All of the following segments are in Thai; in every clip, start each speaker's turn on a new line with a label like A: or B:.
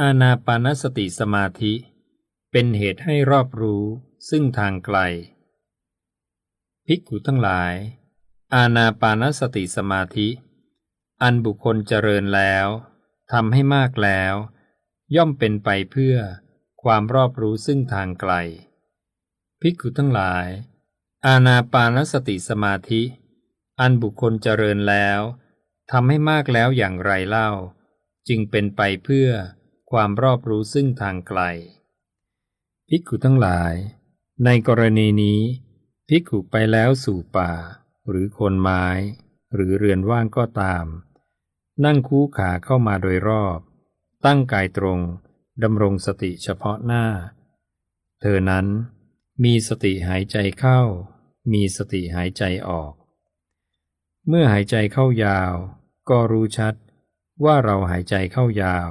A: อานาปานสติสมาธิ เป็นเหตุให้รอบรู้ซึ่งทางไกล ภิกขุทั้งหลาย อานาปานสติสมาธิ อันบุคคลเจริญแล้วทำให้มากแล้ว ย่อมเป็นไปเพื่อความรอบรู้ซึ่งทางไกล ภิกขุทั้งหลาย อานาปานสติสมาธิ อันบุคคลเจริญแล้วทำให้มากแล้วอย่างไรเล่า จึงเป็นไปเพื่อ ความรอบรู้ซึ่งทางไกล ภิกขุทั้งหลาย ในกรณีนี้ ภิกขุไปแล้วสู่ป่า หรือคนไม้ หรือเรือนว่างก็ตาม นั่งคู่ขาเข้ามาโดยรอบ ตั้งกายตรงดำรงสติเฉพาะหน้า เธอนั้นมีสติหายใจเข้า มีสติหายใจออก เมื่อหายใจเข้ายาว ก็รู้ชัดว่าเราหายใจเข้ายาว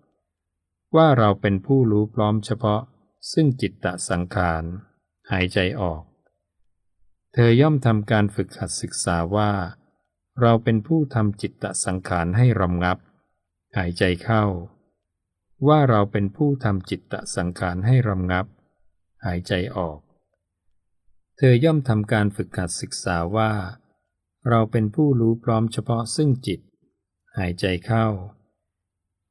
A: ว่าเราเป็นผู้รู้พร้อมเฉพาะ ซึ่งจิตตสังขาร หายใจออก เธอย่อมทำการฝึกหัดศึกษาว่า เราเป็นผู้ทำจิตตสังขารให้รำงับ หายใจเข้า ว่าเราเป็นผู้ทำจิตตสังขารให้รำงับ หายใจออก เธอย่อมทำการฝึกหัดศึกษาว่า เราเป็นผู้รู้พร้อมเฉพาะซึ่งจิต หายใจเข้า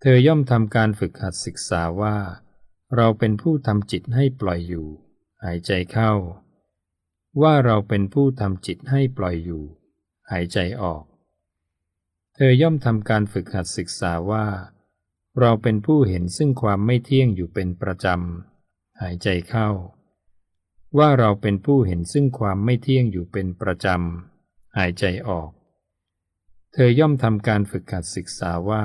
A: เธอย่อมทำการฝึกหัดศึกษาว่า เราเป็นผู้ทำจิตให้ปล่อยอยู่ หายใจเข้า ว่าเราเป็นผู้ทำจิตให้ปล่อยอยู่ หายใจออก เธอย่อมทำการฝึกหัดศึกษาว่า เราเป็นผู้เห็นซึ่งความไม่เที่ยงอยู่เป็นประจำ หายใจเข้า ว่าเราเป็นผู้เห็นซึ่งความไม่เที่ยงอยู่เป็นประจำ หายใจออก เธอย่อมทำการฝึกหัดศึกษาว่า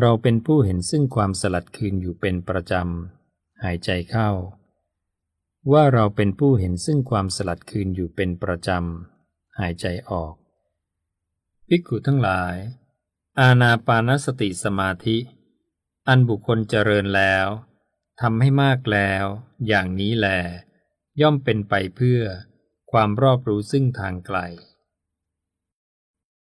A: เราเป็นผู้เห็นซึ่งความสลัดคืนอยู่เป็นประจำ หายใจเข้า ว่าเราเป็นผู้เห็นซึ่งความสลัดคืนอยู่เป็นประจำ หายใจออก ภิกขุทั้งหลาย อาณาปานสติสมาธิ อันบุคคลเจริญแล้วทำให้มากแล้ว อย่างนี้แล ย่อมเป็นไปเพื่อความรอบรู้ซึ่งทางไกล